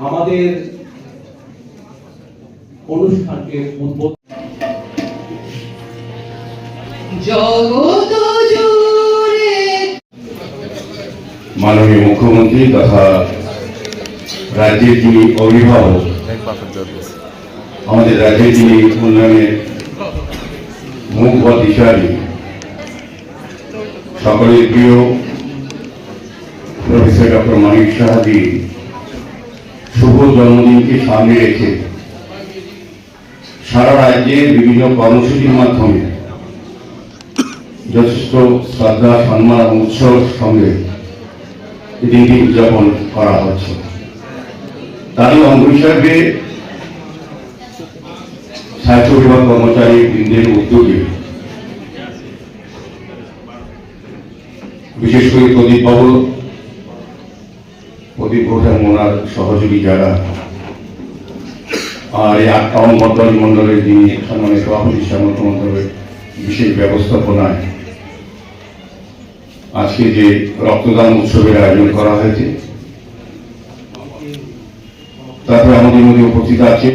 আমাদের অনুষ্ঠানকে উদ্বোধন জগত মাননীয় মুখ্যমন্ত্রী তথা রাজ্যের যিনি অভিভাবক, আমাদের রাজ্যের যিনি উন্নয়নের মুখ বা দিশারি সকলের প্রিয় প্রফেসর ডক্টর মানিক সাহাজি, শুভ জন্মদিনকে সামনে রেখে সারা রাজ্যের বিভিন্ন কর্মসূচির মাধ্যমে যথেষ্ট শ্রদ্ধা, সম্মান এবং উৎসবের সঙ্গে দিনটি উদযাপন করা হচ্ছে। তারই অঙ্গ হিসাবে স্বাস্থ্য বিভাগ কর্মচারী বৃন্দের উদ্যোগে, বিশেষ করে প্রদীপ বাবু, প্রদীপ ঘোষ ওনার সহযোগী যারা, আর এই আট টাউন মন্ডলের যিনি সম্মানিত সভাপতি শ্যামন্ত মন্ডলের বিশেষ ব্যবস্থাপনায় আজকে যে রক্তদান উৎসবের আয়োজন করা হয়েছে তারপরে আমাদের মধ্যে উপস্থিত আছে